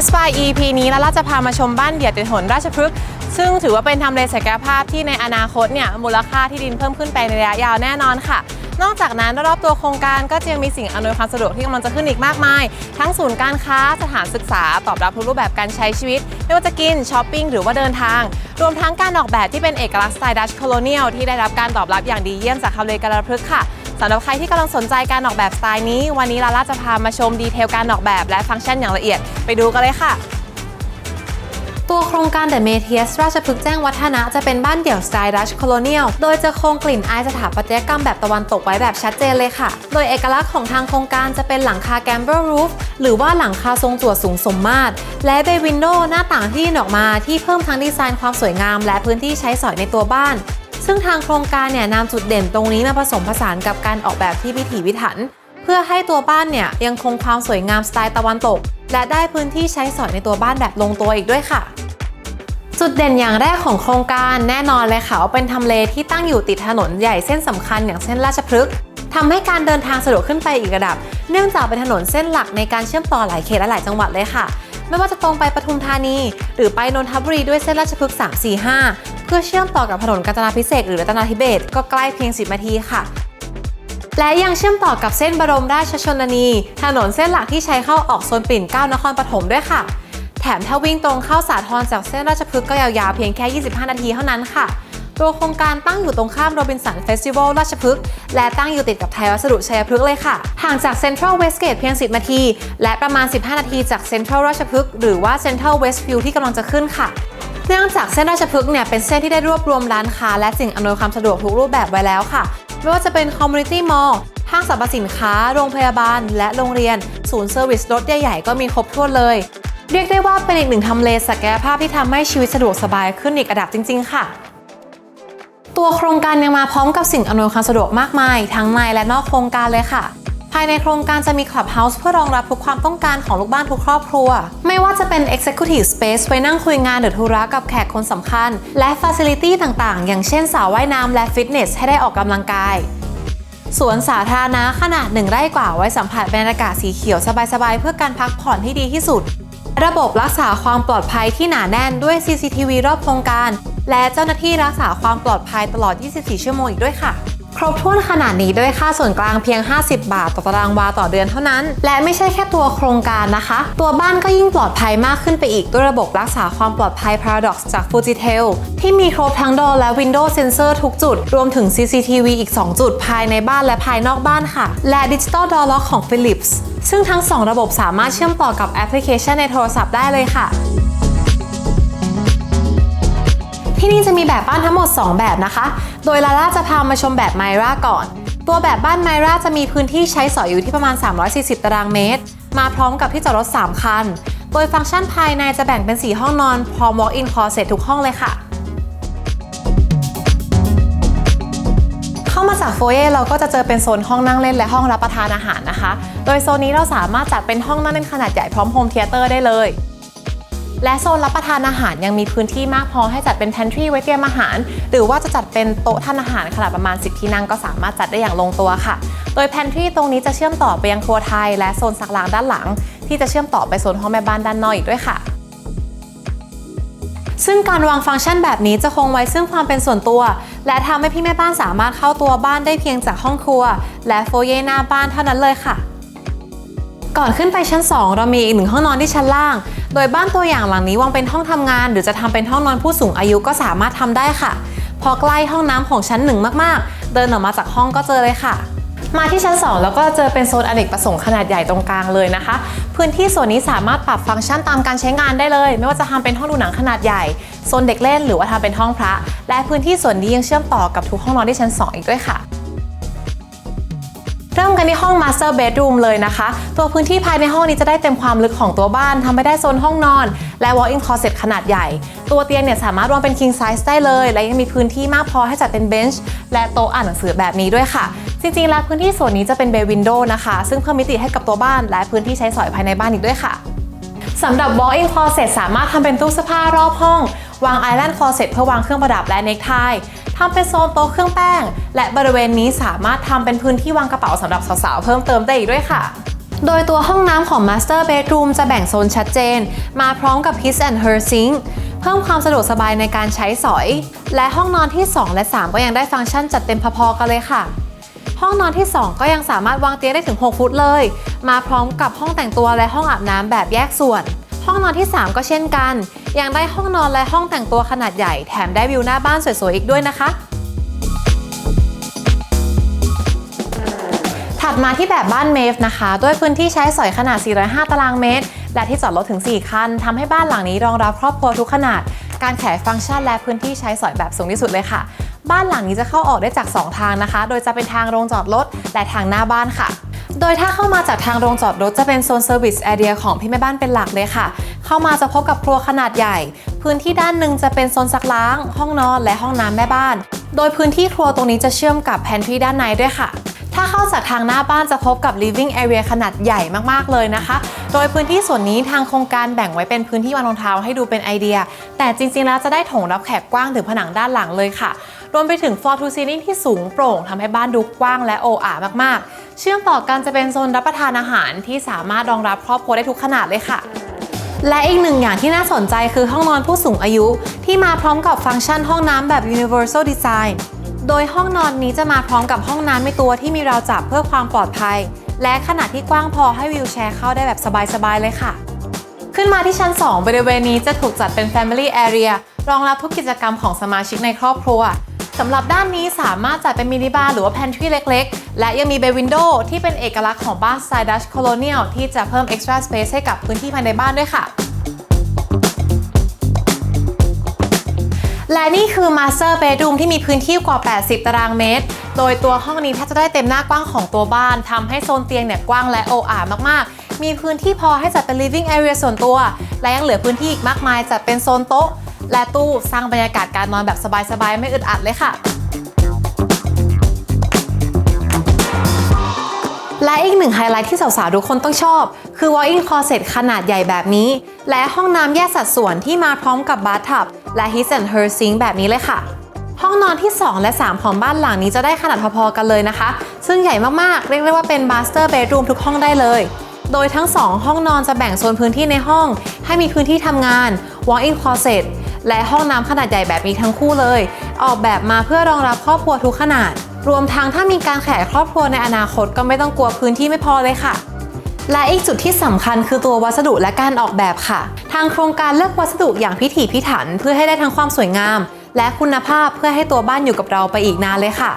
ฟ์สปาย EP นี้แล้วเราจะพามาชมบ้านเดี่ยวติดถนนราชพฤกษ์ซึ่งถือว่าเป็นทำเลศักยภาพที่ในอนาคตเนี่ยมูลค่าที่ดินเพิ่มขึ้นไปในระยะยาวแน่นอนค่ะ นอกจากนั้นรอบๆตัวโครงการก็จะยังมีสิ่งอำนวยความสะดวกที่กำลังจะขึ้นอีกมากมาย ทั้งศูนย์การค้าสถานศึกษาตอบรับทุกรูปแบบการใช้ชีวิต ไม่ว่าจะกินช้อปปิ้งหรือว่าเดินทาง รวมทั้งการออกแบบที่เป็นเอกลักษณ์สไตล์ดัชโคโลเนียลที่ได้รับการตอบรับอย่างดีเยี่ยมจากทำเลกาลพฤกษ์ค่ะำหรับใครที่กำลังสนใจการออกแบบสไตล์นี้ วันนี้ลาล่าจะพามาชมดีเทลการออกแบบและฟังก์ชันอย่างละเอียด ไปดูกันเลยค่ะตัวโครงการ The m e t i u s ราชพฤกษ์แจ้งวัฒนะจะเป็นบ้านเดี่ยวสไตล์ดัชโคโลเนียล โดยจะคงกลิ่นอายสถาปัตยกรรมแบบตะวันตกไว้แบบชัดเจนเลยค่ะ โดยเอกลักษณ์ของทางโครงการจะเป็นหลังคาแกมเบอร์รูฟหรือว่าหลังคาทรงจั่วสูงสมมาตร และเบวินโดหน้าต่างที่นออกมาที่เพิ่มทั้งดีไซน์ความสวยงาม และพื้นที่ใช้สอยในตัวบ้าน ซึ่งทางโครงการเนี่ยนำจุดเด่นตรงนี้มาผสมผสานกับการออกแบบที่พิถีพิถัน เพื่อให้ตัวบ้านเนี่ยยังคงความสวยงามสไตล์ตะวันตก และได้พื้นที่ใช้สอยในตัวบ้านแบบลงตัวอีกด้วยค่ะ จุดเด่นอย่างแรกของโครงการแน่นอนเลยค่ะว่าเป็นทำเลที่ตั้งอยู่ติดถนนใหญ่เส้นสำคัญอย่างเส้นราชพฤกษ์ทำให้การเดินทางสะดวกขึ้นไปอีกระดับ เนื่องจากเป็นถนนเส้นหลักในการเชื่อมต่อหลายเขตและหลายจังหวัดเลยค่ะ ไม่ว่าจะตรงไปปทุมธานี หรือไปนนทบุรีด้วยเส้นราชพฤกษ์345 เพื่อเชื่อมต่อกับถนนกาญจนาพิเศษหรือรัตนาธิเบศก็ใกล้เพียง 10 นาทีค่ะและยังเชื่อมต่อกับเส้นบรมราชชนนี ถนนเส้นหลักที่ใช้เข้าออกโซนปิ่นเกล้านครปฐมด้วยค่ะ แถมถ้าวิ่งตรงเข้าสาทรจากเส้นราชพฤกษ์ก็ยาวๆเพียงแค่ 25 นาทีเท่านั้นค่ะ ตัวโครงการตั้งอยู่ตรงข้ามโรบินสันเฟสติวัลราชพฤกษ์และตั้งอยู่ติดกับไทยวัสดุชัยพฤกษ์เลยค่ะ ห่างจากเซ็นทรัลเวสเกตเพียง 10 นาที และประมาณ 15 นาทีจากเซ็นทรัลราชพฤกษ์หรือว่าเซ็นทรัลเวสต์วิวที่กำลังจะขึ้นค่ะเนื่องจากเส้นราชพฤกษ์เนี่ยเป็นเส้นที่ได้รวบรวมร้านค้า และสิ่งอำนวยความสะดวกทุกรูปแบบไว้แล้วค่ะ ไม่ว่าจะเป็นคอมมูนิตี้มอลล์ห้างสรรพสินค้า โรงพยาบาล และโรงเรียน ศูนย์เซอร์วิสรถใหญ่ๆก็มีครบถ้วนเลย เรียกได้ว่าเป็นอีกหนึ่งทำเลศักยภาพที่ทำให้ชีวิตสะดวกสบายขึ้นอีกระดับจริง ๆ ค่ะ ตัวโครงการยังมาพร้อมกับสิ่งอำนวยความสะดวกมากมาย ทั้งในและนอกโครงการเลยค่ะ ภายในโครงการจะมีคลับเฮาส์เพื่อรองรับทุกความต้องการของลูกบ้านทุกครอบครัว ไม่ว่าจะเป็น Executive Space ไว้นั่งคุยงานหรือธุระกับแขกคนสำคัญ และ Facility ต่างๆ อย่างเช่นสระว่ายน้ำและฟิตเนสให้ได้ออกกำลังกายสวนสาธารณะขนาดหนึ่งไร่กว่าไว้สัมผัสบรรยากาศสีเขียวสบายๆ เพื่อการพักผ่อนที่ดีที่สุด ระบบรักษาความปลอดภัยที่หนาแน่นด้วย CCTV รอบโครงการ และเจ้าหน้าที่รักษาความปลอดภัยตลอด 24 ชั่วโมงอีกด้วยค่ะ ครบถ้วนขนาดนี้ด้วยค่าส่วนกลางเพียง 50 บาท ต่อตารางวาต่อเดือนเท่านั้น และไม่ใช่แค่ตัวโครงการนะคะ ตัวบ้านก็ยิ่งปลอดภัยมากขึ้นไปอีกด้วยระบบรักษาความปลอดภัย Paradox จาก Fujitel ที่มีครบทั้ง Door และ Window Sensor ทุกจุด รวมถึง CCTV อีก 2 จุดภายในบ้านและภายนอกบ้านค่ะ และ Digital Door Lock ของ Philips ซึ่งทั้ง 2 ระบบสามารถเชื่อมต่อกับแอปพลิเคชันในโทรศัพท์ได้เลยค่ะ ที่นี่จะมีแบบบ้านทั้งหมด 2 แบบนะคะ โดยลาล่าจะพามาชมแบบไมราก่อน ตัวแบบบ้านไมราจะมีพื้นที่ใช้สอยอยู่ที่ประมาณ 340 ตารางเมตร มาพร้อมกับที่จอดรถ 3 คัน โดยฟังก์ชันภายในจะแบ่งเป็น 4 ห้องนอน พร้อม walk-in closet ทุกห้องเลยค่ะเข้ามาจากโฟเย่เราก็จะเจอเป็นโซนห้องนั่งเล่นและห้องรับประทานอาหารนะคะ โดยโซนนี้เราสามารถจัดเป็นห้องนั่งเล่นขนาดใหญ่พร้อมโฮมเทเตอร์ได้เลย และโซนรับประทานอาหารยังมีพื้นที่มากพอให้จัดเป็น pantry ไว้เตรียมอาหาร หรือว่าจะจัดเป็นโต๊ะทานอาหารขนาดประมาณ 10 ที่นั่งก็สามารถจัดได้อย่างลงตัวค่ะ โดย pantry ตรงนี้จะเชื่อมต่อไปยังครัวไทย และโซนซักล้างด้านหลัง ที่จะเชื่อมต่อไปโซนห้องแม่บ้านด้านนอกอีกด้วยค่ะซึ่งการวางฟังก์ชันแบบนี้จะคงไว้ซึ่งความเป็นส่วนตัว และทำให้พี่แม่บ้านสามารถเข้าตัวบ้านได้เพียงจากห้องครัว และโฟเย่หน้าบ้านเท่านั้นเลยค่ะ ก่อนขึ้นไปชั้น 2 เรามีอีกหนึ่งห้องนอนที่ชั้นล่าง โดยบ้านตัวอย่างหลังนี้วางเป็นห้องทำงาน หรือจะทำเป็นห้องนอนผู้สูงอายุก็สามารถทำได้ค่ะ พอใกล้ห้องน้ำของชั้นหนึ่งมากๆ เดินออกมาจากห้องก็เจอเลยค่ะ มาที่ชั้น 2 แล้วก็เจอเป็นโซนอเนกประสงค์ขนาดใหญ่ตรงกลางเลยนะคะ พื้นที่ส่วนนี้สามารถปรับฟังก์ชันตามการใช้งานได้เลย ไม่ว่าจะทำเป็นห้องดูหนังขนาดใหญ่ โซนเด็กเล่นหรือว่าทำเป็นห้องพระ และพื้นที่ส่วนนี้ยังเชื่อมต่อกับทุกห้องนอนที่ชั้น 2 อีกด้วยค่ะ เริ่มกันที่ห้อง Master Bedroom เลยนะคะ ตัวพื้นที่ภายในห้องนี้จะได้เต็มความลึกของตัวบ้านทำไปได้โซนห้องนอน และ Walk-in Closet ขนาดใหญ่ ตัวเตียงเนี่ยสามารถวางเป็น King Size ได้เลย และยังมีพื้นที่มากพอให้จัดเป็นเบนช์และโต๊ะอ่านหนังสือแบบนี้ด้วยค่ะจริงๆ แล้วพื้นที่ส่วนนี้จะเป็น Bay Window นะคะ ซึ่งเพิ่มมิติให้กับตัวบ้าน และพื้นที่ใช้สอยภายในบ้านอีกด้วยค่ะสำหรับ walk-in closet สามารถทำเป็นตู้เสื้อผ้ารอบห้อง วาง island closet เพื่อวางเครื่องประดับและเนคไท ทำเป็นโซนโต๊ะเครื่องแป้ง และบริเวณนี้สามารถทำเป็นพื้นที่วางกระเป๋าสำหรับสาวๆ เพิ่มเติมได้อีกด้วยค่ะโดยตัวห้องน้ำของ Master Bedroom จะแบ่งโซนชัดเจน มาพร้อมกับ His and Her Sink เพิ่มความสะดวกสบายในการใช้สอย และห้องนอนที่ 2 และ 3 ก็ยังได้ฟังก์ชันจัดเต็มพอๆกันเลยค่ะ ห้องนอนที่ 2 ก็ยังสามารถวางเตียงได้ถึง 6 ฟุตเลย มาพร้อมกับห้องแต่งตัวและห้องอาบน้ำแบบแยกส่วน ห้องนอนที่ 3 ก็เช่นกัน ยังได้ห้องนอนและห้องแต่งตัวขนาดใหญ่ แถมได้วิวหน้าบ้านสวยๆอีกด้วยนะคะ ถัดมาที่แบบบ้านเมฟนะคะ ด้วยพื้นที่ใช้สอยขนาด 405 ตารางเมตร และที่จอดรถถึง 4 คันทำให้บ้านหลังนี้รองรับครอบครัวทุกขนาด การขยายฟังก์ชันและพื้นที่ใช้สอยแบบสูงที่สุดเลยค่ะ บ้านหลังนี้จะเข้าออกได้จาก 2 ทางนะคะ โดยจะเป็นทางโรงจอดรถและทางหน้าบ้านค่ะ โดยถ้าเข้ามาจากทางโรงจอดรถจะเป็นโซนเซอร์วิสแอเรียของพี่แม่บ้านเป็นหลักเลยค่ะ เข้ามาจะพบกับครัวขนาดใหญ่ พื้นที่ด้านหนึ่งจะเป็นโซนซักล้าง ห้องนอนและห้องน้ำแม่บ้าน โดยพื้นที่ครัวตรงนี้จะเชื่อมกับแพนทรีด้านในด้วยค่ะ ถ้าเข้าจากทางหน้าบ้านจะพบกับ living area ขนาดใหญ่มากๆเลยนะคะ โดยพื้นที่ส่วนนี้ทางโครงการแบ่งไว้เป็นพื้นที่วางรองเท้าให้ดูเป็นไอเดีย แต่จริงๆแล้วจะได้โถงรับแขกกว้างถึงผนังด้านหลังเลยค่ะ รวมไปถึง floor to ceiling ที่สูงโปร่งทำให้บ้านดูกว้างและโออามากๆ เชื่อมต่อกันจะเป็นโซนรับประทานอาหารที่สามารถรองรับครอบครัวได้ทุกขนาดเลยค่ะและอีกหนึ่งอย่างที่น่าสนใจคือห้องนอนผู้สูงอายุ ที่มาพร้อมกับฟังก์ชันห้องน้ำแบบ universal design โดยห้องนอนนี้จะมาพร้อมกับห้องน้ำในตัวที่มีราวจับเพื่อความปลอดภัย และขนาดที่กว้างพอให้วิวแชร์เข้าได้แบบสบายๆเลยค่ะ ขึ้นมาที่ชั้น 2 บริเวณนี้จะถูกจัดเป็น Family Area รองรับทุกกิจกรรมของสมาชิกในครอบครัวสำหรับด้านนี้สามารถจัดเป็นมินิบาร์หรือว่า pantry เล็กๆ และยังมี bay window ที่เป็นเอกลักษณ์ของบ้านสไตล์ Dutch Colonial ที่จะเพิ่ม extra space ให้กับพื้นที่ภายในบ้านด้วยค่ะ และนี่คือ Master Bedroom ที่มีพื้นที่กว่า 80 ตารางเมตร โดยตัวห้องนี้ถ้าจะได้เต็มหน้ากว้างของตัวบ้านทำให้โซนเตียงเนี่ยกว้างและโออามากๆ มีพื้นที่พอให้จัดเป็น living area ส่วนตัว และยังเหลือพื้นที่อีกมากมายจัดเป็นโซนโต๊ะ และตู้สร้างบรรยากาศการนอนแบบสบายๆ ไม่อึดอัดเลยค่ะและอีกหนึ่งไฮไลท์ที่สาวๆ ทุกคนต้องชอบ คือ walk-in closet ขนาดใหญ่แบบนี้ และห้องน้ำแยกสัดส่วนที่มาพร้อมกับ bathtub และ his and her sink แบบนี้เลยค่ะ ห้องนอนที่ 2 และ 3 ของบ้านหลังนี้จะได้ขนาดพอๆกันเลยนะคะ ซึ่งใหญ่มากๆ เรียกได้ว่าเป็น master bedroom ทุกห้องได้เลย โดยทั้ง 2 ห้องนอนจะแบ่งโซนพื้นที่ในห้อง ให้มีพื้นที่ทำงาน walk-in closet และห้องน้ำขนาดใหญ่แบบนี้ทั้งคู่เลย ออกแบบมาเพื่อรองรับครอบครัวทุกขนาด รวมทั้งถ้ามีการแขยายครอบครัวในอนาคตก็ไม่ต้องกลัวพื้นที่ไม่พอเลยค่ะ และอีกจุดที่สำคัญคือตัววัสดุและการออกแบบค่ะ ทางโครงการเลือกวัสดุอย่างพิถีพิถัน เพื่อให้ได้ทั้งความสวยงาม และคุณภาพเพื่อให้ตัวบ้านอยู่กับเราไปอีกนานเลยค่ะ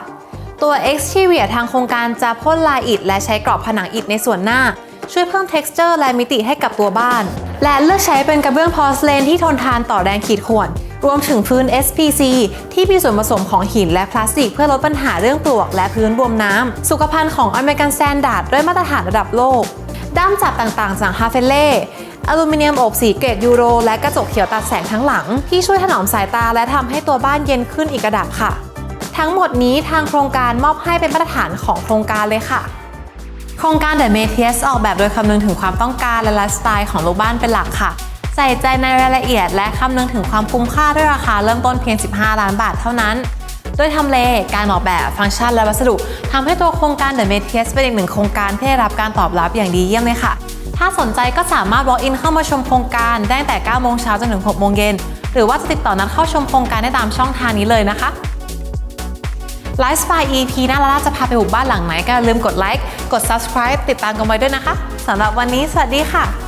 ตัว exterior ทางโครงการจะพ่นลายอิฐและใช้กรอบผนังอิฐในส่วนหน้า ช่วยเพิ่ม texture และมิติให้กับตัวบ้าน และเลือกใช้เป็นกระเบื้องพอสเลนที่ทนทานต่อแรงขีดข่วน รวมถึงพื้น SPC ที่มีส่วนผสมของหินและพลาสติก เพื่อลดปัญหาเรื่องปลวกและพื้นบวมน้ำ สุขภัณฑ์ของ American Standard ด้วยมาตรฐานระดับโลก ด้ามจับต่างๆ จากฮาเฟเล่อลูมิเนียมอบสีเกรดยูโร และกระจกเขียวตัดแสงทั้งหลัง ที่ช่วยถนอมสายตาและทำให้ตัวบ้านเย็นขึ้นอีกระดับค่ะ ทั้งหมดนี้ทางโครงการมอบให้เป็นมาตรฐานของโครงการเลยค่ะโครงการ The m a t i s ออกแบบโดยคำนึงถึงความต้องการและไลฟ์สไตล์ของลูกบ้านเป็นหลักค่ะ ใส่ใจในรายละเอียด และคำนึงถึงความคุ้มค่าด้วยราคาเริ่มต้นเพียง 15 ล้านบาทเท่านั้นด้วยทำเลการออกแบบฟังก์ชันและวัสดุทำให้ตัวโครงการ The m a t i s เป็นอีกหนึ่งโครงการที่ได้รับการตอบรับอย่างดีเยี่ยมเลยค่ะ ถ้าสนใจก็สามารถ walk in เข้ามาชมโครงการได้ตั้งแต่ 9 โมงเช้าจนถึง 6 โมงเย็น หรือว่าจะติดต่อนัดเข้าชมโครงการได้ตามช่องทางนี้เลยนะคะไลฟ์สไตล์ EP น้าละล่าจะพาไปบุกบ้านหลังไหนก็ลืมกดไลค์ กด subscribe ติดตามกันไว้ด้วยนะคะสำหรับวันนี้สวัสดีค่ะ